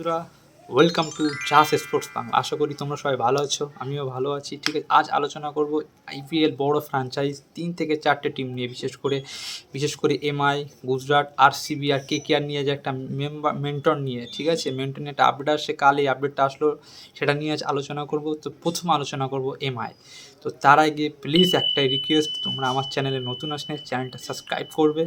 বন্ধুরা welcome to চাষ sports Bangla আশা করি তোমরা সবাই ভালো আছো, আমিও ভালো আছি। ঠিক আছে, আজ আলোচনা করব আইপিএল বড় ফ্র্যাঞ্চাইজ তিন থেকে চারটে টিম নিয়ে, বিশেষ করে বিশেষ করে এমআই গুজরাট আরসিবি আর কে কে আর নিয়ে যে একটা মেম্বার মেন্টন নিয়ে, ঠিক আছে? মেন্টন একটা আপডেট আসছে কাল এই আপডেটটা আসলো, সেটা নিয়ে আজ আলোচনা করব। তো প্রথম আলোচনা করব এমআই তো তার আগে প্লিজ একটাই রিকোয়েস্ট তোমরা আমার চ্যানেলে নতুন আসলে চ্যানেলটা সাবস্ক্রাইব করবে।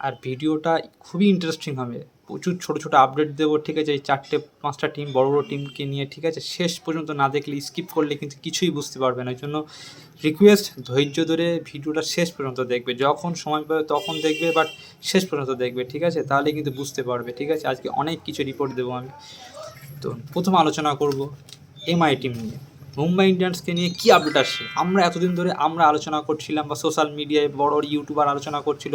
আর ভিডিওটা খুবই ইন্টারেস্টিং হবে। প্রচুর ছোটো ছোটো আপডেট দেবো, ঠিক আছে? এই চারটে, পাঁচটা টিম বড় বড় টিমকে নিয়ে, ঠিক আছে? শেষ পর্যন্ত না দেখলে স্কিপ করলে কিন্তু কিছুই বুঝতে পারবে না। ওই জন্য রিকোয়েস্ট ধৈর্য ধরে ভিডিওটা শেষ পর্যন্ত দেখবে। যখন সময় পাবে তখন দেখবে বাট শেষ পর্যন্ত দেখবে, ঠিক আছে? তাহলে কিন্তু বুঝতে পারবে, ঠিক আছে? আজকে অনেক কিছু রিপোর্ট দেবো আমি। তো প্রথম আলোচনা করব এমআই টিম নিয়ে। মুম্বাই ইন্ডিয়ান্সকে নিয়ে কী আপডেট আসছে? আমরা এতদিন ধরে আমরা আলোচনা করছিলাম বা সোশ্যাল মিডিয়ায় বড় বড় ইউটিউবার আলোচনা করছিল।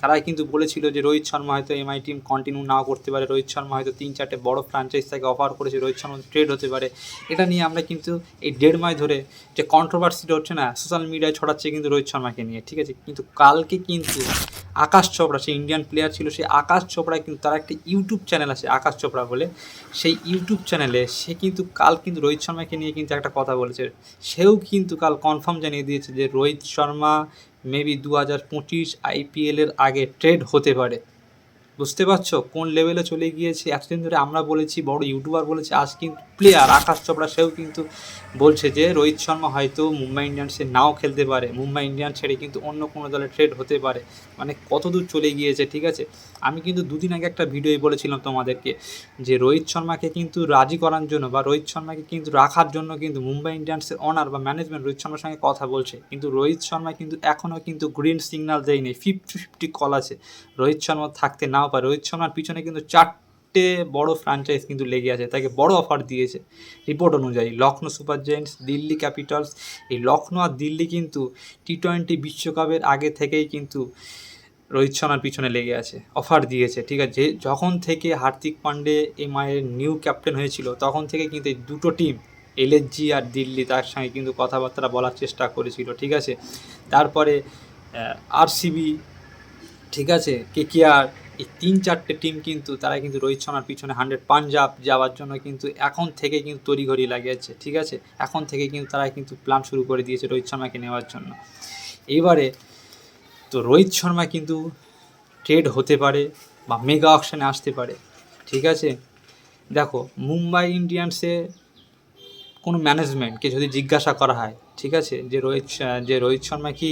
তারা কিন্তু বলেছিল যে রোহিত শর্মা হয়তো এমআই টিম কন্টিনিউ নাও করতে পারে। রোহিত শর্মা হয়তো তিন চারটে বড় ফ্র্যাঞ্চাইজ তাকে অফার করেছে। রোহিত শর্মা ট্রেড হতে পারে। এটা নিয়ে আমরা কিন্তু এই দেড় মাস ধরে যে কন্ট্রোভার্সিটা হচ্ছে না সোশ্যাল মিডিয়ায় ছড়াচ্ছে কিন্তু রোহিত শর্মাকে নিয়ে, ঠিক আছে? কিন্তু কালকে কিন্তু আকাশ চোপড়া, সে ইন্ডিয়ান প্লেয়ার ছিল সেই আকাশ চোপড়া কিন্তু তার একটা ইউটিউব চ্যানেল আছে, আকাশ চোপড়া বলে। সেই ইউটিউব চ্যানেলে সে কিন্তু কাল কিন্তু রোহিত শর্মাকে নিয়ে কিন্তু একটা কথা বলেছে। সেও কিন্তু কাল কনফার্ম জানিয়ে দিয়েছে যে রোহিত শর্মা মেবি দু হাজার পঁচিশ আইপিএলের আগে ট্রেড হতে পারে। বুঝতে পারছ? কোন লেভেলে চলে গিয়েছে? এতদিন ধরে আমরা বলেছি, বড় ইউটিউবার বলেছে, আজ কিন্তু প্লেয়ার আকাশ চোপড়া, সেও কিন্তু বলছে যে, রোহিত শর্মা হয়তো মুম্বাই ইন্ডিয়ান্সে নাও খেলতে পারে। মুম্বাই ইন্ডিয়ান ছেড়ে কিন্তু অন্য কোনো দলে ট্রেড হতে পারে। মানে কত দূর চলে গিয়েছে, ঠিক আছে? আমি কিন্তু দুদিন আগে একটা ভিডিওই বলেছিলাম তোমাদেরকে যে, রোহিত শর্মাকে কিন্তু রাজি করার জন্য বা রোহিত শর্মাকে কিন্তু রাখার জন্য কিন্তু মুম্বাই ইন্ডিয়ান্সের অনার বা ম্যানেজমেন্ট রোহিত শর্মার সঙ্গে কথা বলছে। কিন্তু রোহিত শর্মা কিন্তু এখনও কিন্তু গ্রিন সিগন্যাল দেয়নি। ফিফটি ফিফটি কল আছে। রোহিত শর্মা থাকতে নাও পারে। রোহিত শর্মার পিছনে কিন্তু চারটে বড় ফ্র্যাঞ্চাইজ কিন্তু লেগে আছে, তাকে বড় অফার দিয়েছে। রিপোর্ট অনুযায়ী Lucknow super giants, Delhi capitals, এই লখনৌ আর দিল্লি কিন্তু টি টোয়েন্টি বিশ্বকাপের আগে থেকেই কিন্তু রোহিত শর্মার পিছনে লেগে আছে অফার দিয়েছে, ঠিক আছে? যখন থেকে হার্দিক পান্ডে এমআইয়ের নিউ ক্যাপ্টেন হয়েছিল, তখন থেকে কিন্তু এই দুটো টিম এলএসজি আর দিল্লি তার সঙ্গে কিন্তু কথাবার্তা বলার চেষ্টা করেছিল, ঠিক আছে? তারপরে আরসিবি ঠিক আছে? কেকেআর এই তিন চারটে টিম কিন্তু তারা কিন্তু রোহিত শর্মার পিছনে হান্ড্রেড পাঞ্জাব যাওয়ার জন্য কিন্তু এখন থেকে কিন্তু তড়িঘড়ি লাগিয়েছে, ঠিক আছে? এখন থেকে কিন্তু তারা কিন্তু প্ল্যান শুরু করে দিয়েছে রোহিত শর্মাকে নেওয়ার জন্য। এবারে তো রোহিত শর্মা কিন্তু ট্রেড হতে পারে বা মেগা অকশনে আসতে পারে, ঠিক আছে? দেখো, মুম্বাই ইন্ডিয়ান্সে কোনো ম্যানেজমেন্টকে যদি জিজ্ঞাসা করা হয়, ঠিক আছে? যে রোহিত যে রোহিত শর্মা কি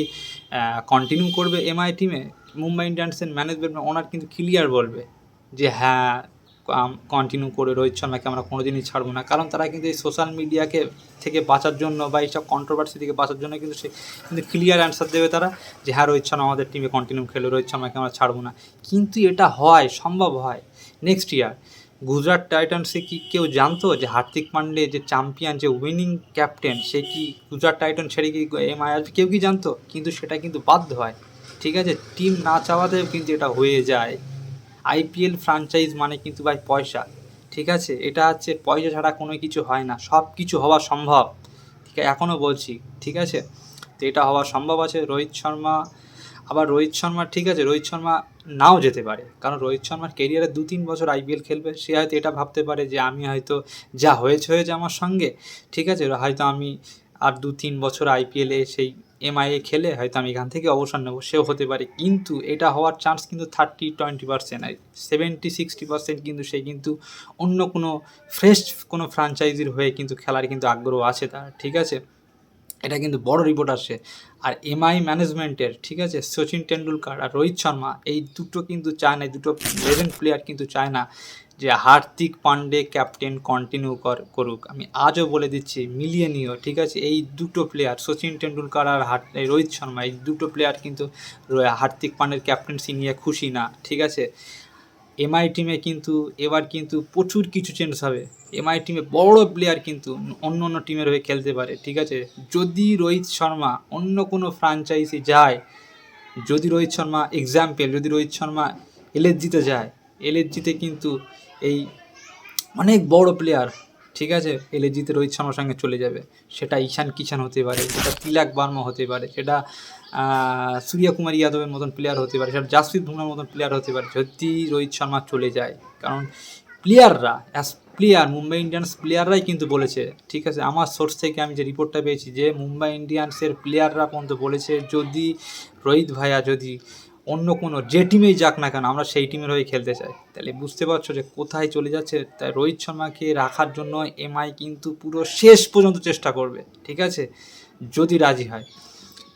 কন্টিনিউ করবে এমআই টিমে মুম্বাই ইন্ডিয়ান্সের ম্যানেজমেন্ট ওনার কিন্তু ক্লিয়ার বলবে যে হ্যাঁ কন্টিনিউ করে রোহিত শর্মাকে আমরা কোনো দিনই ছাড়বো না। কারণ তারা কিন্তু এই সোশ্যাল মিডিয়াকে থেকে বাঁচার জন্য বা এইসব কন্ট্রোভার্সি থেকে বাঁচার জন্য কিন্তু সে কিন্তু ক্লিয়ার অ্যান্সার দেবে তারা যে হ্যাঁ রোহিত শর্মা আমাদের টিমে কন্টিনিউ খেলে, রোহিত শর্মাকে আমরা ছাড়বো না। কিন্তু এটা হয়, সম্ভব হয়। নেক্সট ইয়ার গুজরাট টাইটান্সে কি কেউ জানতো যে হার্দিক পান্ডে যে চ্যাম্পিয়ন যে উইনিং ক্যাপ্টেন সে কি গুজরাট টাইটান ছেড়ে কি এমআই আসবে? কেউ কি জানতো? কিন্তু সেটা কিন্তু বাধ্য হয়। ঠিক আছে? টিম না চাওয়াতেও কিন্তু এটা হয়ে যায়। আইপিএল ফ্র্যাঞ্চাইজ মানে কিন্তু ভাই পয়সা। ঠিক আছে? এটা হচ্ছে পয়সা ছাড়া কোনো কিছু হয় না। সব কিছু হওয়া সম্ভব। ঠিক আছে? এখনও বলছি। ঠিক আছে? তো এটা হওয়া সম্ভব আছে। রোহিত শর্মা, আবার রোহিত শর্মা, ঠিক আছে? রোহিত শর্মা নাও যেতে পারে। কারণ রোহিত শর্মার কেরিয়ারে দু তিন বছর আইপিএল খেলবে। সে হয়তো এটা ভাবতে পারে যে আমি হয়তো যা হয়েছে হয়েছে আমার সঙ্গে। ঠিক আছে? হয়তো আমি আর দু তিন বছর আইপিএলে সেই এমআইএ খেলে হয়তো আমি এখান থেকে অবসর নেব, সেও হতে পারে। কিন্তু এটা হওয়ার চান্স কিন্তু thirty twenty percent seventy sixty percent কিন্তু সে কিন্তু অন্য কোনো ফ্রেশ কোনো ফ্র্যাঞ্চাইজির হয়ে কিন্তু খেলার কিন্তু আগ্রহ আছে তার, ঠিক আছে? এটা কিন্তু বড় রিপোর্ট আসছে আর এমআই ম্যানেজমেন্টের ঠিক আছে? সচিন টেন্ডুলকার আর রোহিত শর্মা, এই দুটো কিন্তু চায় না দুটো লেজেন্ড প্লেয়ার কিন্তু চায় না যে হার্দিক পান্ডে ক্যাপ্টেন কন্টিনিউ কর, করুক। আমি আজও বলে দিচ্ছি, মিলিয়ে নিও, ঠিক আছে? এই দুটো প্লেয়ার সচিন টেন্ডুলকার আর হার রোহিত শর্মা, এই দুটো প্লেয়ার কিন্তু হার্দিক পান্ডের ক্যাপ্টেন্সি নিয়ে খুশি না, ঠিক আছে? এমআই টিমে কিন্তু এবার কিন্তু প্রচুর কিছু চেঞ্জ হবে। এমআই টিমে বড় প্লেয়ার কিন্তু অন্য অন্য টিমের হয়ে খেলতে পারে, ঠিক আছে? যদি রোহিত শর্মা অন্য কোনো ফ্র্যাঞ্চাইজি যায়, যদি রোহিত শর্মা এক্সাম্পল যদি রোহিত শর্মা এলএসজিতে যায় এলএসজিতে কিন্তু এই অনেক বড় প্লেয়ার ঠিক আছে? এলএসজিতে রোহিত শর্মার সঙ্গে চলে যাবে। সেটা ঈশান কিষান হতে পারে, সেটা তিলাক বার্মা হতে পারে, সেটা সূর্যকুমার যাদবের মতন প্লেয়ার হতে পারে, সেটা জাসপ্রীত বুমরার মতন প্লেয়ার হতে পারে, যদি রোহিত শর্মা চলে যায়। কারণ প্লেয়াররা অ্যাজ প্লেয়ার মুম্বাই ইন্ডিয়ান্স প্লেয়াররাই কিন্তু বলেছে, ঠিক আছে? আমার সোর্স থেকে আমি যে রিপোর্টটা পেয়েছি যে মুম্বাই ইন্ডিয়ান্সের প্লেয়াররা পর্যন্ত বলেছে, যদি রোহিত ভাইয়া যদি অন্য কোনো, যে টিমেই যাক না কেন, আমরা সেই টিমের হয়ে খেলতে চাই। তাহলে বুঝতে পারছ যে কোথায় চলে যাচ্ছে? তাই রোহিত শর্মাকে রাখার জন্য এমআই কিন্তু পুরো শেষ পর্যন্ত চেষ্টা করবে, ঠিক আছে? যদি রাজি হয়।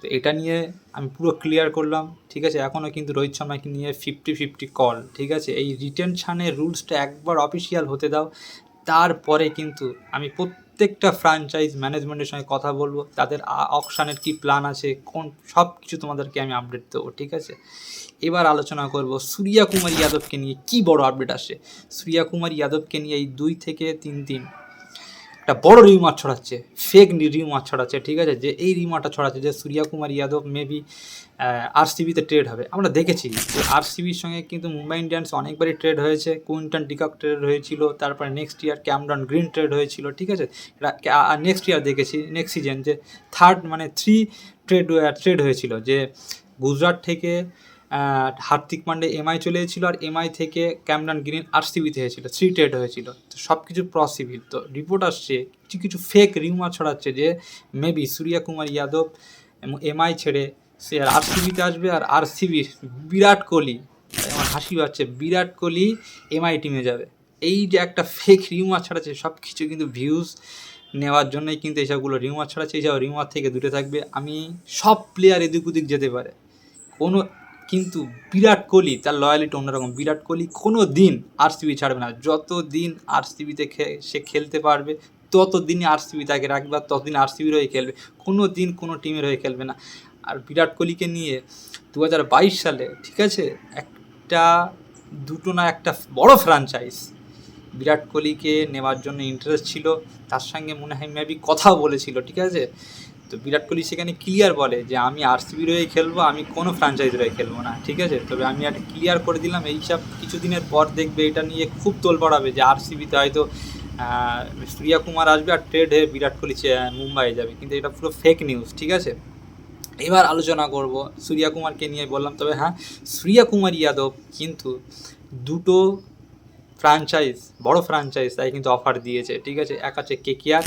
তো এটা নিয়ে আমি পুরো ক্লিয়ার করলাম, ঠিক আছে? এখনও কিন্তু রোহিত শর্মাকে নিয়ে ফিফটি ফিফটি কল ঠিক আছে? এই রিটেনশানের রুলসটা একবার অফিসিয়াল হতে দাও। তারপরে কিন্তু আমি প্রত্যেকটা ফ্র্যাঞ্চাইজ ম্যানেজমেন্টের সঙ্গে কথা বলব, তাদের অকশানের কী প্ল্যান আছে, কোন সব কিছু তোমাদেরকে আমি আপডেট দেবো, ঠিক আছে? এবার আলোচনা করব সূর্যা কুমার যাদবকে নিয়ে, কি বড় আপডেট আসে? সূর্যা কুমার যাদবকে নিয়ে এই দুই থেকে তিন দিন একটা বড় রিউমার ছড়াচ্ছে ফেক রিউমার ছড়াচ্ছে, ঠিক আছে? যে এই রিউমারটা ছড়াচ্ছে যে সূর্যা কুমার যাদব মেবি আরসিবিতে ট্রেড হবে। আমরা দেখেছি যে আরসিবির সঙ্গে কিন্তু মুম্বাই ইন্ডিয়ান্স অনেকবারই ট্রেড হয়েছে। কুইন্টন ডিকক ট্রেড হয়েছিল, তারপরে next year Cameron Green trade হয়েছিল, ঠিক আছে? আর নেক্সট ইয়ার দেখেছি নেক্সট সিজন যে থার্ড মানে থ্রি ট্রেড ট্রেড হয়েছিল যে গুজরাট থেকে হার্দিক পান্ডে এমআই চলে এসেছিল আর এমআই থেকে ক্যামরন গ্রিন আরসিবিতে হয়েছিল থ্রি ট্রেড হয়েছিল। তো সব কিছু পসিবল তো রিপোর্ট আসছে, কিছু কিছু ফেক রিউমার ছড়াচ্ছে যে মেবি সূর্যা কুমার যাদব এমআই ছেড়ে সে আর আরসিবিতে আসবে আর আরসিবির বিরাট কোহলি, আমার হাসি পাচ্ছে, বিরাট কোহলি এমআই টিমে যাবে। এই যে একটা ফেক রিউমার ছড়াচ্ছে সব কিছু কিন্তু ভিউজ নেওয়ার জন্যই কিন্তু এইসবগুলো রিউমার ছড়াচ্ছে এইসব রিউমার থেকে দূরে থাকবে। আমি সব প্লেয়ার এদিক ওদিক যেতে পারে। কোনো কিন্তু বিরাট কোহলি, তার লয়ালিটি অন্যরকম। বিরাট কোহলি কোনো দিন আরসিবি ছাড়বে না। যত দিন আরসিবিতে সে খেলতে পারবে তত দিনই আরসিবি তাকে রাখবে আর ততদিন আরসিবির হয়ে খেলবে। কোনো দিন কোনো টিমের হয়ে খেলবে না। আর বিরাট কোহলিকে নিয়ে দু হাজার বাইশ সালে, ঠিক আছে, একটা দুটো না একটা বড় ফ্র্যাঞ্চাইজ বিরাট কোহলিকে নেওয়ার জন্য ইন্টারেস্ট ছিল। তার সঙ্গে মনে হয় মেবি কথাও বলেছিল, ঠিক আছে? তো বিরাট কোহলি সেখানে ক্লিয়ার বলে যে আমি আরসিবির হয়ে খেলব, আমি কোনো ফ্র্যাঞ্চাইজির হয়ে খেলব না, ঠিক আছে? তবে আমি একটা ক্লিয়ার করে দিলাম এইসব কিছুদিনের পর দেখবে এটা নিয়ে খুব তোল পড়াবে যে আরসিবিতে হয়তো সূর্যা কুমার আসবে আর ট্রেড হয়ে বিরাট কোহলি চে- মুম্বাই যাবে। কিন্তু এটা পুরো ফেক নিউজ ঠিক আছে? এবার আলোচনা করব সূর্যা কুমারকে নিয়ে বললাম, তবে হ্যাঁ সূর্যা কুমার ইয়াদব কিন্তু দুটো ফ্র্যাঞ্চাইজ বড় ফ্র্যাঞ্চাইজ তাই কিন্তু অফার দিয়েছে, ঠিক আছে? এক আছে কেকিআর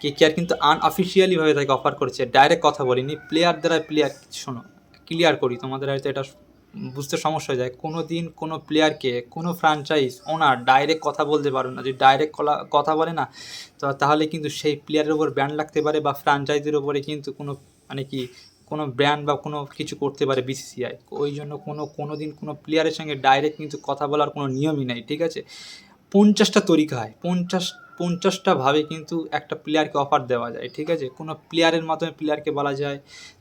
কেকিআর কিন্তু আনঅফিসিয়ালিভাবে তাকে অফার করেছে। ডাইরেক্ট কথা বলিনি। প্লেয়ার দ্বারা প্লেয়ার শোনো ক্লিয়ার করি। তোমাদের হয়তো এটা বুঝতে সমস্যা হয়ে যায়। কোনো দিন কোনো প্লেয়ারকে কোনো ফ্র্যাঞ্চাইজ ওনার ডাইরেক্ট কথা বলতে পারবে না। যদি ডাইরেক্ট কথা বলে না, তো তাহলে কিন্তু সেই প্লেয়ারের ওপর ব্যান্ড লাগতে পারে বা ফ্র্যাঞ্চাইজির ওপরে কিন্তু কোনো মানে কি, কোনো ব্র্যান্ড বা কোনো কিছু করতে পারে বিসিসিআই ওই জন্য কোনো কোনো দিন কোনো প্লেয়ারের সঙ্গে ডাইরেক্ট কিন্তু কথা বলার কোনো নিয়মই নেই, ঠিক আছে? পঞ্চাশটা তরিকা হয়। পঞ্চাশ পঞ্চাশটা ভাবে কিন্তু একটা প্লেয়ারকে অফার দেওয়া যায়, ঠিক আছে? কোনো প্লেয়ারের মাধ্যমে প্লেয়ারকে বলা যায়,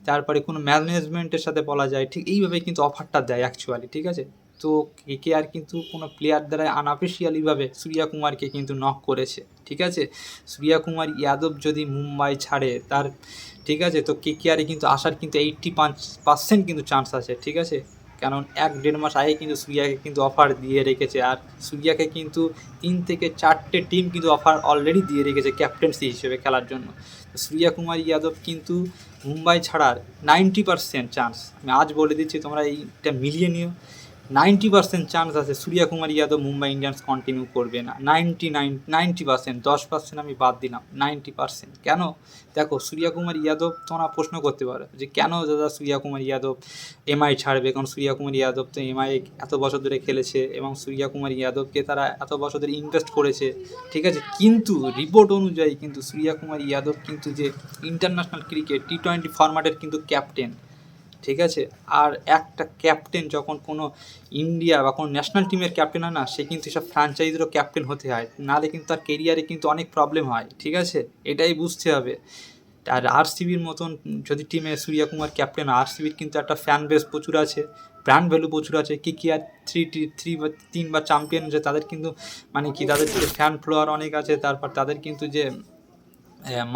তারপরে কোনো ম্যানেজমেন্টের সাথে বলা যায়, ঠিক এইভাবে কিন্তু অফারটা দেয় অ্যাকচুয়ালি ঠিক আছে? তো কে আর কিন্তু কোনো প্লেয়ার দ্বারা আনঅফিসিয়ালিভাবে সূর্যা কুমারকে কিন্তু নক করেছে, ঠিক আছে? সূর্যা কুমার ইয়াদব যদি মুম্বাই ছাড়ে তার, ঠিক আছে? তো কে কে আরে কিন্তু আসার কিন্তু এইট্টি পাঁচ পার্সেন্ট কিন্তু চান্স আছে, ঠিক আছে? কারণ এক দেড় মাস আগে কিন্তু সুরিয়াকে কিন্তু অফার দিয়ে রেখেছে। আর সুরিয়াকে কিন্তু তিন থেকে চারটে টিম কিন্তু অফার অলরেডি দিয়ে রেখেছে ক্যাপ্টেন্সি হিসেবে খেলার জন্য। সূর্যা কুমার যাদব কিন্তু মুম্বাই ছাড়ার নাইনটি পারসেন্ট চান্স আমি আজ বলে দিচ্ছি, তোমরা এইটা মিলিয়ে নিও। নাইনটি পার্সেন্ট চান্স আছে সূর্যা কুমার যাদব মুম্বাই ইন্ডিয়ান্স কন্টিনিউ করবে না। নাইনটি নাইন, নাইনটি পার্সেন্ট, দশ পার্সেন্ট আমি বাদ দিলাম, নাইনটি পার্সেন্ট। কেন? দেখো সূর্যা কুমার যাদব তোমরা প্রশ্ন করতে পারো যে কেন দাদা সূর্যা কুমার যাদব এমআই ছাড়বে? কারণ সূর্যা কুমার যাদব তো এমআই এত বছর ধরে খেলেছে এবং সূর্যা কুমার যাদবকে তারা এত বছর ধরে ইনভেস্ট করেছে, ঠিক আছে? কিন্তু রিপোর্ট অনুযায়ী কিন্তু সূর্যা কুমার যাদব কিন্তু যে ইন্টারন্যাশনাল ক্রিকেট টি টোয়েন্টি ফরম্যাটের কিন্তু ক্যাপ্টেন ঠিক আছে? আর একটা ক্যাপ্টেন যখন কোনো ইন্ডিয়া বা কোনো ন্যাশনাল টিমের ক্যাপ্টেন হয় না, সে কিন্তু সব ফ্র্যাঞ্চাইজিরও ক্যাপ্টেন হতে হয়। নাহলে কিন্তু তার কেরিয়ারে কিন্তু অনেক প্রবলেম হয়, ঠিক আছে? এটাই বুঝতে হবে। আর আরসিবির মতন যদি টিমে সূর্যা কুমার ক্যাপ্টেন আরসিবির কিন্তু একটা ফ্যান বেস প্রচুর আছে ব্র্যান্ড ভ্যালু প্রচুর আছে। কি কি আর থ্রি টি থ্রি বা তিন বা চ্যাম্পিয়ন যে তাদের কিন্তু মানে কি, তাদের ফ্যান ফ্লোয়ার অনেক আছে, তারপর তাদের কিন্তু যে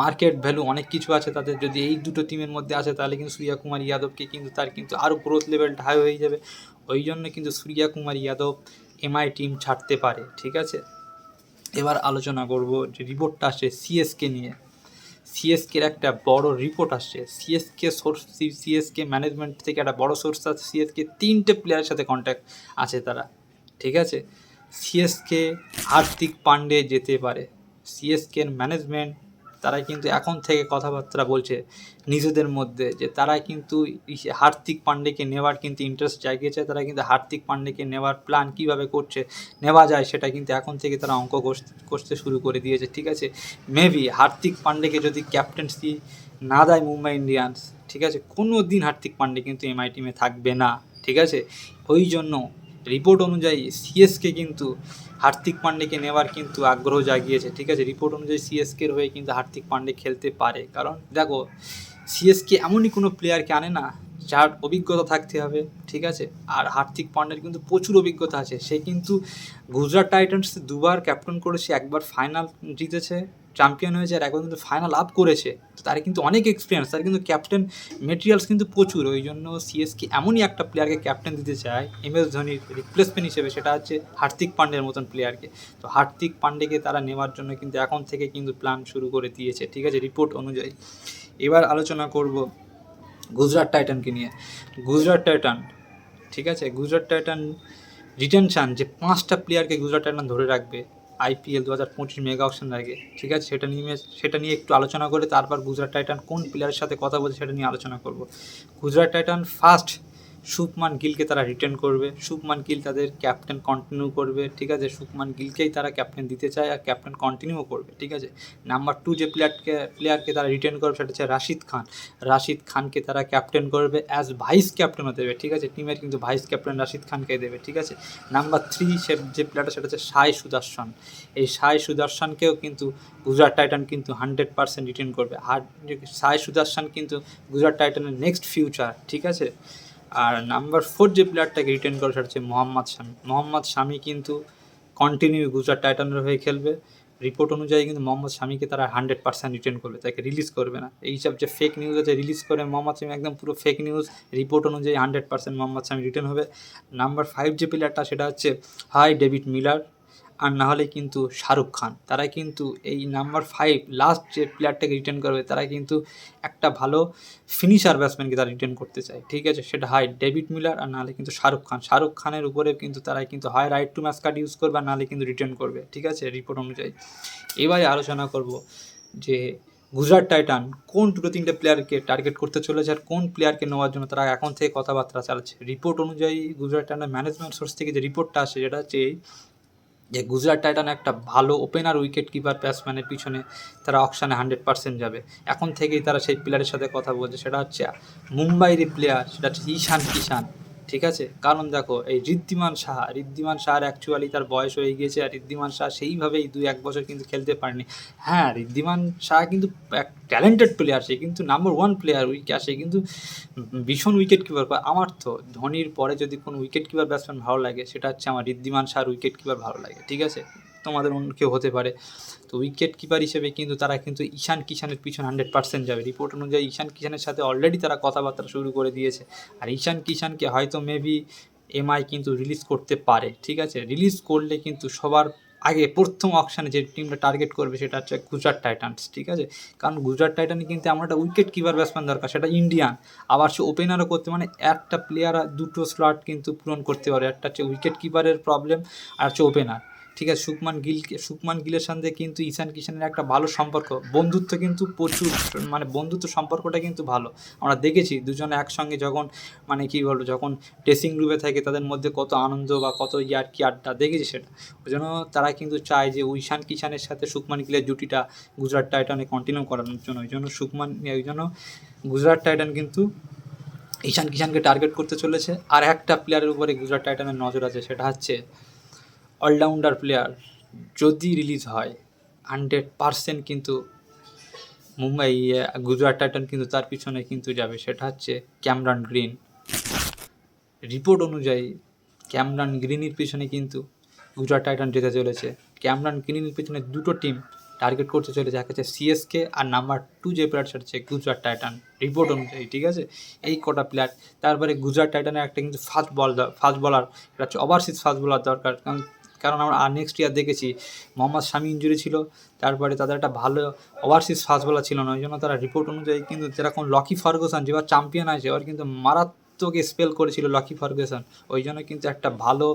মার্কেট ভ্যালু অনেক কিছু আছে তাদের। যদি এই দুটো টিমের মধ্যে আসে, তাহলে কিন্তু সূর্যা কুমার যাদবকে কিন্তু তার কিন্তু আরও গ্রোথ লেভেলটা হাই হয়ে যাবে। ওই জন্য কিন্তু সূর্যা কুমার যাদব এমআই টিম ছাড়তে পারে, ঠিক আছে? এবার আলোচনা করব যে রিপোর্টটা আসছে সিএসকে নিয়ে। সিএসকের একটা বড় রিপোর্ট আসছে। সিএসকে সোর্স সিএসকে ম্যানেজমেন্ট থেকে একটা বড় সোর্স আছে। সিএসকে তিনটে প্লেয়ারের সাথে কন্ট্যাক্ট আছে তারা, ঠিক আছে? সিএসকে হার্দিক পান্ডে যেতে পারে। সিএসকের ম্যানেজমেন্ট তারা কিন্তু এখন থেকে কথাবার্তা বলছে নিজেদের মধ্যে যে তারা কিন্তু হার্দিক পান্ডেকে নেওয়ার কিন্তু ইন্টারেস্ট জাগিয়েছে তারা কিন্তু হার্দিক পান্ডেকে নেওয়ার প্ল্যান কীভাবে করছে, নেওয়া যায় সেটা কিন্তু এখন থেকে তারা অঙ্ক কষতে শুরু করে দিয়েছে, ঠিক আছে? মেবি হার্দিক পান্ডেকে যদি ক্যাপ্টেন্সি না দেয় মুম্বাই ইন্ডিয়ান্স, ঠিক আছে? কোনো দিন হার্দিক পান্ডে কিন্তু এমআই টিমে থাকবে না, ঠিক আছে? ওই জন্য রিপোর্ট অনুযায়ী সিএসকে কিন্তু হার্দিক পান্ডেকে নেওয়ার কিন্তু আগ্রহ জাগিয়েছে, ঠিক আছে? রিপোর্ট অনুযায়ী সিএসকের হয়ে কিন্তু হার্দিক পান্ডে খেলতে পারে। কারণ দেখো সিএসকে এমনই কোনো প্লেয়ারকে আনে না যার অভিজ্ঞতা থাকতে হবে, ঠিক আছে? আর হার্দিক পান্ডের কিন্তু প্রচুর অভিজ্ঞতা আছে। সে কিন্তু গুজরাট টাইটান্স দুবার ক্যাপ্টেন করেছে, একবার ফাইনাল জিতেছে চ্যাম্পিয়ন হয়েছে, আর একবার কিন্তু ফাইনাল আপ করেছে। তো তার কিন্তু অনেক এক্সপিরিয়েন্স তার কিন্তু ক্যাপ্টেন মেটেরিয়ালস কিন্তু প্রচুর। ওই জন্য সিএসকে এমনই একটা প্লেয়ারকে ক্যাপ্টেন দিতে চায় এম এস ধোনির রিপ্লেসমেন্ট হিসেবে, সেটা হচ্ছে হার্দিক পান্ডের মতন প্লেয়ারকে তো হার্দিক পান্ডেকে তারা নেওয়ার জন্য কিন্তু এখন থেকে কিন্তু প্ল্যান শুরু করে দিয়েছে, ঠিক আছে? রিপোর্ট অনুযায়ী। এবার আলোচনা করব গুজরাট টাইটানকে নিয়ে। গুজরাট টাইটান, ঠিক আছে? গুজরাট টাইটান রিটেনশান যে পাঁচটা প্লেয়ারকে গুজরাট টাইটান ধরে রাখবে আইপিএল দু হাজার পঁচিশ মেগা অপশন আগে, ঠিক আছে? সেটা নিয়ে সেটা নিয়ে একটু আলোচনা করে তারপর গুজরাট টাইটান কোন প্লেয়ারের সাথে কথা বলছে সেটা নিয়ে আলোচনা করব। গুজরাট টাইটান ফার্স্ট শুভমান গিলকে তারা রিটার্ন করবে। শুভমান গিল তাদের ক্যাপ্টেন কন্টিনিউ করবে, ঠিক আছে? শুভমান গিলকেই তারা ক্যাপ্টেন দিতে চায় আর ক্যাপ্টেন কন্টিনিউ করবে, ঠিক আছে? নাম্বার টু যে প্লেয়ারকে প্লেয়ারকে তারা রিটার্ন করবে সেটা হচ্ছে রাশিদ খান। রাশিদ খানকে তারা ক্যাপ্টেন করবে অ্যাজ ভাইস ক্যাপ্টেনও দেবে, ঠিক আছে? টিমের কিন্তু ভাইস ক্যাপ্টেন রাশিদ খানকে দেবে, ঠিক আছে? নাম্বার থ্রি সে, যে প্লেয়ারটা সেটা হচ্ছে সাই সুদর্শন। এই সাই সুদর্শনকেও কিন্তু গুজরাট টাইটান কিন্তু হান্ড্রেড পার্সেন্ট রিটার্ন করবে। আর সাই সুদর্শন কিন্তু গুজরাট টাইটানের নেক্সট ফিউচার ঠিক আছে? আর নাম্বার ফোর যে প্লেয়ারটাকে রিটার্ন করে সেটা হচ্ছে মোহাম্মদ শামি। মোহাম্মদ শামি কিন্তু কন্টিনিউ গুজরাট টাইটানের হয়ে খেলবে। রিপোর্ট অনুযায়ী কিন্তু মোহাম্মদ শামিকে তারা হান্ড্রেড পার্সেন্ট রিটার্ন করবে, তাকে রিলিজ করবে না। এইসব যে ফেক নিউজ আছে রিলিজ করে মোহাম্মদ শামি একদম পুরো ফেক নিউজ রিপোর্ট অনুযায়ী hundred percent Mohammad Shami return হবে। নাম্বার ফাইভ যে প্লেয়ারটা সেটা হচ্ছে হাই ডেভিড মিলার আর না হলে কিন্তু শাহরুখ খান। তারা কিন্তু এই নাম্বার ফাইভ লাস্ট যে প্লেয়ারটাকে রিটার্ন করবে, তারা কিন্তু একটা ভালো ফিনিশার ব্যাটসম্যানকে তারা রিটার্ন করতে চায়। ঠিক আছে? সেটা হয় ডেভিড মিলার আর নাহলে কিন্তু শাহরুখ খান। শাহরুখ খানের উপরে কিন্তু তারা কিন্তু হয় right to match card use করবে আর নাহলে কিন্তু রিটার্ন করবে। ঠিক আছে? রিপোর্ট অনুযায়ী। এবারে আলোচনা করব যে গুজরাট টাইটান কোন দুটো তিনটে প্লেয়ারকে টার্গেট করতে চলেছে আর কোন প্লেয়ারকে নেওয়ার জন্য তারা এখন থেকে কথাবার্তা চালাচ্ছে। রিপোর্ট অনুযায়ী গুজরাট টাইটান ম্যানেজমেন্ট সোর্স থেকে যে রিপোর্টটা আসে যেটা হচ্ছে যে গুজরাট টাইটান একটা ভালো ওপেনার উইকেট কিপার ব্যাটসম্যানের পিছনে তারা অকশানে হান্ড্রেড পার্সেন্ট যাবে। এখন থেকেই তারা সেই প্লেয়ারের সাথে কথা বলছে, সেটা হচ্ছে মুম্বাইয়ের প্লেয়ার সেটা হচ্ছে ঈশান কিষান ঠিক আছে? কারণ দেখো, এই ঋদ্ধিমান সাহা, ঋদ্ধিমান সাহার অ্যাকচুয়ালি তার বয়স হয়ে গিয়েছে আর ঋদ্ধিমান সাহা সেইভাবেই দুই এক বছর কিন্তু খেলতে পারেনি। হ্যাঁ ঋদ্ধিমান সাহা কিন্তু এক ট্যালেন্টেড প্লেয়ার সে কিন্তু নাম্বার ওয়ান প্লেয়ার উইকে আসে কিন্তু ভীষণ উইকেট কিপার আমার তো ধোনির পরে যদি কোনো উইকেট কিপার ব্যাটসম্যান ভালো লাগে, সেটা হচ্ছে আমার ঋদ্ধিমান সাহার উইকেট কিপার ভালো লাগে, ঠিক আছে? তোমাদের অন্য কেউ হতে পারে। তো উইকেট কিপার হিসেবে কিন্তু তারা কিন্তু ঈশান কিষানের পিছনে হান্ড্রেড পার্সেন্ট যাবে। রিপোর্ট অনুযায়ী ঈশান কিষানের সাথে অলরেডি তারা কথাবার্তা শুরু করে দিয়েছে। আর ঈশান কিষানকে হয়তো মেবি এমআই কিন্তু রিলিজ করতে পারে, ঠিক আছে? রিলিজ করলে কিন্তু সবার আগে প্রথম অপশানে যে টিমটা টার্গেট করবে সেটা হচ্ছে গুজরাট টাইটান্স ঠিক আছে? কারণ গুজরাট টাইটানে কিন্তু আমার একটা উইকেট কিপার ব্যাটসম্যান দরকার, সেটা ইন্ডিয়ান আবার সে ওপেনারও করতে মানে একটা প্লেয়ার দুটো স্লট কিন্তু পূরণ করতে পারে। একটা হচ্ছে উইকেট কিপারের প্রবলেম আর হচ্ছে ওপেনার ঠিক আছে, সুকমান গিলকে সুকমান গিলের সঙ্গে কিন্তু ঈশান কিষানের একটা ভালো সম্পর্ক। বন্ধুত্ব কিন্তু প্রচুর মানে বন্ধুত্ব সম্পর্কটা কিন্তু ভালো। আমরা দেখেছি দুজনে একসঙ্গে যখন মানে কী বলব, যখন ড্রেসিং রুমে থাকে তাদের মধ্যে কত আনন্দ বা কত ইয়ার কি আড্ডা, দেখেছি সেটা। ওই জন্য তারা কিন্তু চায় যে ঈশান কিষানের সাথে সুকমান গিলের জুটিটা গুজরাট টাইটানে কন্টিনিউ করানোর জন্য। ওই জন্য সুকমান, ওই জন্য গুজরাট টাইটান কিন্তু ঈশান কিষানকে টার্গেট করতে চলেছে। আর একটা প্লেয়ারের উপরে গুজরাট টাইটানের নজর আছে, সেটা হচ্ছে অলরাউন্ডার প্লেয়ার যদি রিলিজ হয় হান্ড্রেড পারসেন্ট কিন্তু মুম্বাই গুজরাট টাইটান কিন্তু তার পিছনে কিন্তু যাবে। সেটা হচ্ছে ক্যামরান গ্রিন। রিপোর্ট অনুযায়ী ক্যামরান গ্রিনের পিছনে কিন্তু গুজরাট টাইটান যেতে চলেছে। ক্যামরান গ্রিনের পিছনে দুটো টিম টার্গেট করতে চলেছে, এক হচ্ছে সিএসকে আর নাম্বার টু যে প্লেয়ার সেটা হচ্ছে গুজরাট টাইটান। রিপোর্ট অনুযায়ী, ঠিক আছে? এই কটা প্লেয়ার তারপরে গুজরাট টাইটানের একটা কিন্তু ফাস্ট বল ফাস্ট বলার এটা হচ্ছে ওভারসিজ ফাস্ট বলার দরকার। কারণ কারণ আমরা নেক্সট ইয়ার দেখেছি মোহাম্মদ শামি ইঞ্জুরি ছিল, তারপরে তাদের একটা ভালো ওভারসিজ ফাস্ট বলার ছিল না ওই জন্য তারা রিপোর্ট অনুযায়ী কিন্তু যেরকম লকি ফার্গুসন যেবার চ্যাম্পিয়ন আছে এবার কিন্তু মারাত্মক স্পেল করেছিল লকি ফার্গুসন ওই জন্য কিন্তু একটা ভালো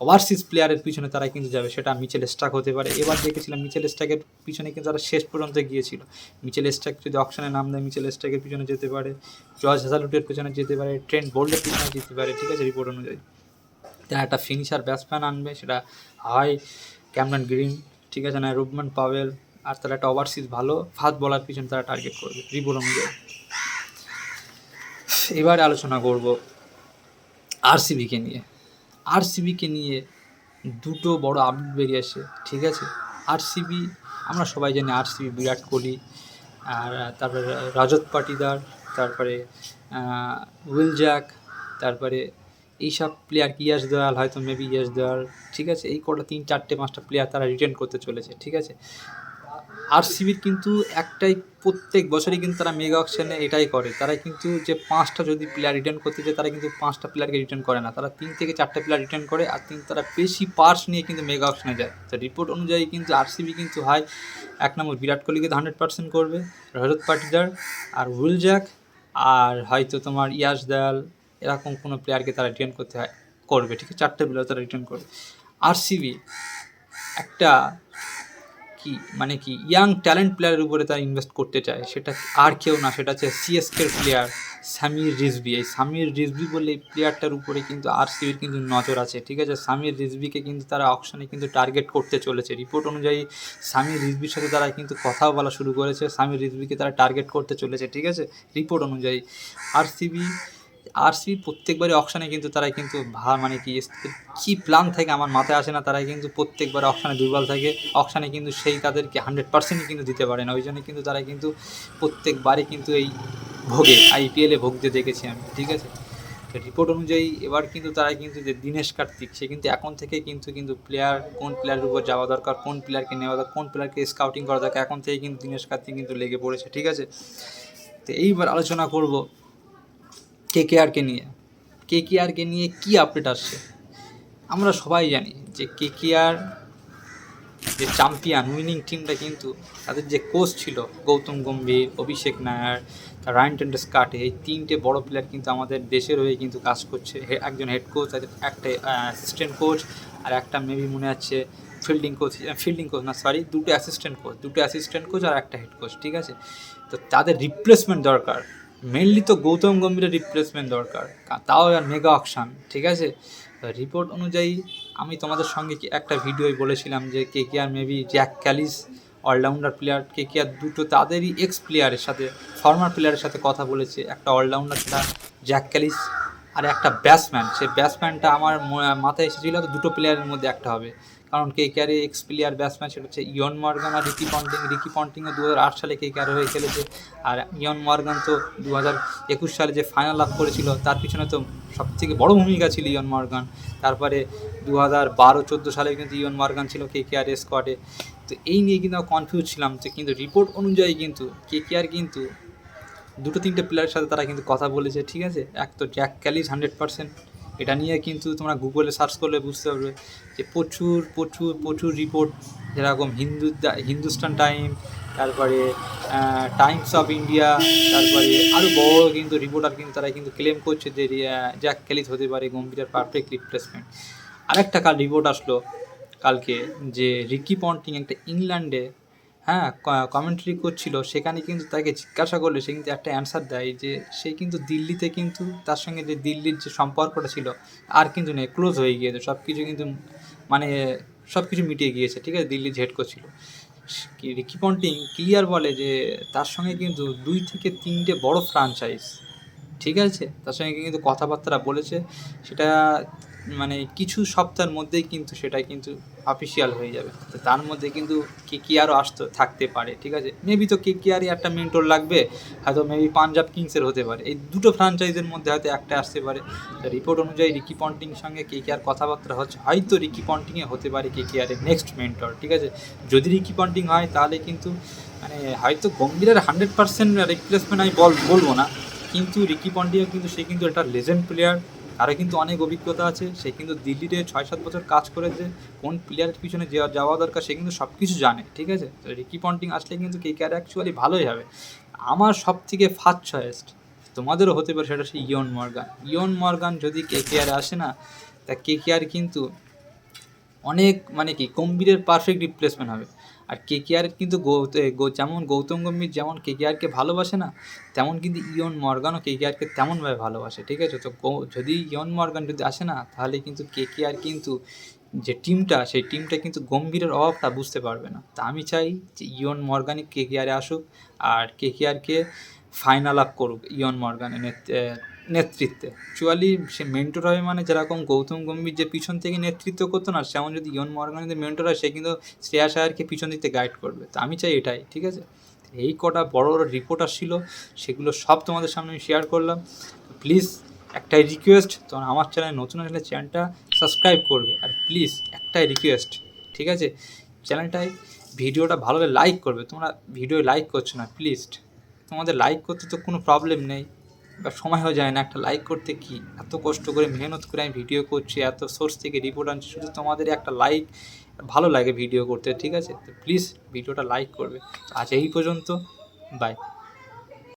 ওভারসিজ প্লেয়ারের পিছনে তারা কিন্তু যাবে, সেটা মিচেল স্টাক হতে পারে। এবার দেখেছিলাম মিচেল স্টাকের পিছনে কিন্তু তারা শেষ পর্যন্ত গিয়েছিল। মিচেল স্টাক যদি অপশনে নাম দেয় মিচেল স্টাকের পিছনে যেতে পারে জর্জ হেজালুটের পিছনে যেতে পারে ট্রেন্ট বোল্ডের পিছনে যেতে পারে, ঠিক আছে রিপোর্ট অনুযায়ী। তারা একটা ফিনিশার ব্যাটসম্যান আনবে, সেটা হয় ক্যামরন গ্রিন, ঠিক আছে? না, রুবমান পাওয়েল, আর তারা একটা ওভারসিজ ভালো ফাস্ট বলার পিছনে তারা টার্গেট করবে রিপোর্ট অনুযায়ী এবারে আলোচনা করব আরসিবিকে নিয়ে। আরসিবিকে নিয়ে দুটো বড় আপডেট বেরিয়ে আসে, ঠিক আছে? আরসিবি, আমরা সবাই জানি আরসিবি বিরাট কোহলি, আর তারপরে রাজত পাটিদার, তারপরে উইল জ্যাক তারপরে এইসব প্লেয়ার কি ইয়াস দয়াল হয়তো মেবি ইয়াস দয়াল ঠিক আছে? এই কটা তিন, চারটে, পাঁচটা প্লেয়ার তারা রিটার্ন করতে চলেছে, ঠিক আছে? আরসিবির কিন্তু একটাই প্রত্যেক বছরই কিন্তু তারা মেগা অকশনে এটাই করে। তারা কিন্তু যে পাঁচটা যদি প্লেয়ার রিটার্ন করতে যায় তারা কিন্তু পাঁচটা প্লেয়ারকে রিটার্ন করে না। তারা তিন থেকে চারটে প্লেয়ার রিটার্ন করে আর তিন, তারা বেশি পার্স নিয়ে কিন্তু মেগা অকশনে যায়। তো রিপোর্ট অনুযায়ী কিন্তু আরসিবি কিন্তু হয়, এক নম্বর বিরাট কোহলিকে হান্ড্রেড পার্সেন্ট করবে, রজত পাটিদার আর উইল জ্যাক আর হয়তো তোমার ইয়াস দয়াল এরকম কোনো প্লেয়ারকে তারা রিটার্ন করতে হয়, করবে, ঠিক আছে? চারটে প্লেয়ার তারা রিটার্ন করবে। আরসিবি একটা কি মানে কি ইয়াং ট্যালেন্ট প্লেয়ারের উপরে তারা ইনভেস্ট করতে চায়, সেটা আর কেউ না, সেটা হচ্ছে সিএসকের প্লেয়ার সামির রিজবি এই সামির রিজবি বলে এই প্লেয়ারটার উপরে কিন্তু আরসিবির কিন্তু নজর আছে, ঠিক আছে? সামির রিজবিকে কিন্তু তারা অকশনে কিন্তু টার্গেট করতে চলেছে। রিপোর্ট অনুযায়ী সামির রিজবির সাথে তারা কিন্তু কথাও বলা শুরু করেছে সামির রিজবিকে তারা টার্গেট করতে চলেছে, ঠিক আছে? রিপোর্ট অনুযায়ী। আরসিবি আরসিবি প্রত্যেকবারই অকশানে কিন্তু তারা কিন্তু ভা মানে কি, কী প্ল্যান থাকে আমার মাথায় আসে না, তারাই কিন্তু প্রত্যেকবার অকশানে দুর্বল থাকে। অকশানে কিন্তু সেই তাদেরকে হান্ড্রেড পার্সেন্টই কিন্তু দিতে পারে না। ওই জন্য কিন্তু তারা কিন্তু প্রত্যেকবারই কিন্তু এই ভোগে আইপিএলে ভোগতে দেখেছি আমি, ঠিক আছে? রিপোর্ট অনুযায়ী এবার কিন্তু তারা কিন্তু যে দীনেশ কার্তিক, সে কিন্তু এখন থেকে কিন্তু কিন্তু প্লেয়ার কোন প্লেয়ারের উপর যাওয়া দরকার, কোন প্লেয়ারকে নেওয়া দরকার, কোন প্লেয়ারকে স্কাউটিং করা দরকার, এখন থেকে কিন্তু দীনেশ কার্তিক কিন্তু লেগে পড়েছে, ঠিক আছে? তো এইবার আলোচনা করব কে কে আরকে নিয়ে। কে কে আরকে নিয়ে কী আপডেট আসছে? আমরা সবাই জানি যে কে কে আর যে চ্যাম্পিয়ন উইনিং টিমটা কিন্তু তাদের যে কোচ ছিল গৌতম গম্ভীর, অভিষেক নায়ার, তার রায়ন টেন্ডাসকাট এই তিনটে বড় প্লেয়ার কিন্তু আমাদের দেশের হয়ে কিন্তু কাজ করছে। একজন হেড কোচ একটা অ্যাসিস্ট্যান্ট কোচ আর একটা মেবি মনে আছে ফিল্ডিং কোচ ফিল্ডিং কোচ না সরি দুটো অ্যাসিস্ট্যান্ট কোচ দুটো অ্যাসিস্ট্যান্ট কোচ আর একটা হেড কোচ ঠিক আছে? তো তাদের রিপ্লেসমেন্ট দরকার। মেনলি তো গৌতম গম্ভীরের রিপ্লেসমেন্ট দরকার। তাও আর মেগা অকশান ঠিক আছে? রিপোর্ট অনুযায়ী আমি তোমাদের সঙ্গে একটা ভিডিওয় বলেছিলাম যে K K R maybe Jacques Kallis allrounder player K K R দুটো তাদেরই এক্স প্লেয়ারের সাথে ফর্মার প্লেয়ারের সাথে কথা বলেছে। একটা অলরাউন্ডার সেটা জ্যাক ক্যালিস আর একটা ব্যাটসম্যান সেই ব্যাটসম্যানটা আমার মাথায় এসেছিল তো দুটো প্লেয়ারের মধ্যে একটা হবে। কারণ K K ex player batsman সেটা হচ্ছে ইয়ন মর্গান আর রিকি পন্টিং। রিকি পন্টিংও দু হাজার আট সালে কে কে হয়ে খেলেছে। আর ইয়ন মর্গান তো দু হাজার একুশ সালে যে ফাইনাল লাভ করেছিল, তার পিছনে তো সবথেকে বড় ভূমিকা ছিল ইয়ন মর্গান। তারপরে দু হাজার বারো, চোদ্দ সালে কিন্তু ইয়ন মর্গান ছিল কে কে আর স্কোয়াডে তো এই নিয়ে কিন্তু আমি কনফিউজ ছিলাম যে কিন্তু রিপোর্ট অনুযায়ী কিন্তু, কে কে আর কিন্তু দুটো, তিনটে প্লেয়ারের সাথে তারা কিন্তু কথা বলেছে, ঠিক আছে? এক তো জ্যাক ক্যালিস হান্ড্রেড পার্সেন্ট এটা নিয়ে কিন্তু তোমরা গুগলে সার্চ করলে বুঝতে পারবে যে প্রচুর প্রচুর প্রচুর রিপোর্ট যেরকম হিন্দু হিন্দুস্তান টাইম তারপরে টাইমস অফ ইন্ডিয়া তারপরে আরও বড় কিন্তু রিপোর্টার কিন্তু তারা কিন্তু ক্লেম করছে যে জ্যাক ক্যালিস হতে পারে গম্ভীরের পারফেক্ট রিপ্লেসমেন্ট আরেকটা কাল রিপোর্ট আসলো কালকে যে রিকি পন্টিং একটা ইংল্যান্ডে হ্যাঁ কমেন্ট্রি করছিল, সেখানে কিন্তু তাকে জিজ্ঞাসা করলে, সে কিন্তু একটা অ্যান্সার দেয় যে, সে কিন্তু দিল্লিতে কিন্তু তার সঙ্গে যে দিল্লির যে সম্পর্কটা ছিল, আর কিন্তু নেই ক্লোজ হয়ে গিয়েছে সব কিছু কিন্তু মানে সব কিছু মিটিয়ে গিয়েছে, ঠিক আছে, দিল্লির যে হেড কোচ ছিল। রিকি পন্টিং ক্লিয়ার বলে যে, তার সঙ্গে কিন্তু দুই থেকে তিনটে বড় ফ্রাঞ্চাইজ ঠিক আছে? তার সঙ্গে কিন্তু কথাবার্তা বলেছে, সেটা মানে কিছু সপ্তাহের মধ্যেই কিন্তু সেটা কিন্তু অফিসিয়াল হয়ে যাবে। তো তার মধ্যে কিন্তু কে কে আরও আসতে, থাকতে পারে, ঠিক আছে? মেবি তো কে কে আরই একটা মেন্টর লাগবে, হয়তো মেবি পাঞ্জাব কিংসের হতে পারে। এই দুটো ফ্রাঞ্চাইজের মধ্যে হয়তো একটা আসতে পারে। তো রিপোর্ট অনুযায়ী রিকি পন্টিং সঙ্গে কে কে আর কথাবার্তা হচ্ছে, হয়তো রিকি পন্টিংয়ে হতে পারে কে কে আরের নেক্সট মেন্টর ঠিক আছে? যদি রিকি পন্টিং হয়, তাহলে কিন্তু মানে হয়তো গম্ভীরের হান্ড্রেড পার্সেন্ট রিপ্লেসমেন্ট আমি বল, বলব না। কিন্তু রিকি পন্ডিও কিন্তু, সে কিন্তু একটা লেজেন্ড প্লেয়ার তারও কিন্তু অনেক অভিজ্ঞতা আছে। সে কিন্তু দিল্লিতে ছয় সাত বছর কাজ করেছে। কোন প্লেয়ারের পিছনে যাওয়া দরকার সে কিন্তু সব কিছু জানে, ঠিক আছে? তো রিকি পন্টিং আসলে কিন্তু কে কে আর অ্যাকচুয়ালি ভালোই হবে। আমার সব থেকে ফার্স্ট চয়েস্ট তোমাদেরও হতে পারে, সেটা হচ্ছে ইয়ন মর্গান ইয়ন মর্গান যদি কে কে আর আসে না, তা কে কে আর কিন্তু অনেক মানে কি, গম্ভীরের পারফেক্ট রিপ্লেসমেন্ট হবে। আর কে কে আর কিন্তু যেমন গৌতম গম্ভীর যেমন কে কে আরকে ভালোবাসে না, তেমন কিন্তু ইয়ন মর্গানও কে কে আরকে তেমনভাবে ভালোবাসে, ঠিক আছে? তো যদি ইয়ন মর্গান যদি আসে না, তাহলে কিন্তু কে কে আর কিন্তু যে টিমটা সেই টিমটা কিন্তু গম্ভীরের অভাবটা বুঝতে পারবে না। তা আমি চাই যে ইয়ন মর্গানই কে কে আরে আসুক, আর কে কে আরকে ফাইনাল আপ করুক ইয়ন মর্গানের নেতৃত্বে। অ্যাকচুয়ালি সে মেন্টর হবে মানে যেরকম গৌতম গম্ভীর যে পিছন থেকে নেতৃত্ব করতো না, সেমন যদি ইয়ন মর্গান যদি মেন্টর হয়, সে কিন্তু শ্রেয়া সায়ারকে পিছন দিতে গাইড করবে। তো আমি চাই এটাই, ঠিক আছে? এই কটা বড় বড় রিপোর্ট আসছিল, সেগুলো সব তোমাদের সামনে আমি শেয়ার করলাম। প্লিজ একটাই রিকোয়েস্ট তোমার আমার চ্যানেল নতুন আসলে চ্যানেলটা সাবস্ক্রাইব করবে। আর প্লিজ একটাই রিকোয়েস্ট ঠিক আছে? চ্যানেলটায় ভিডিওটা ভালোভাবে লাইক করবে। তোমরা ভিডিও লাইক করছ না প্লিজ তোমাদের লাইক করতে তো কোনো প্রবলেম নেই। বা সময় হয়ে যায় না, একটা লাইক করতে কি? এত কষ্ট করে মেহনত করে আমি ভিডিও করছি, এত সোর্স থেকে রিপোর্ট আনছি, শুধু তোমাদের একটা লাইক ভালো লাগে ভিডিও করতে, ঠিক আছে? তো প্লিজ ভিডিওটা লাইক করবে। আজ এই পর্যন্ত বাই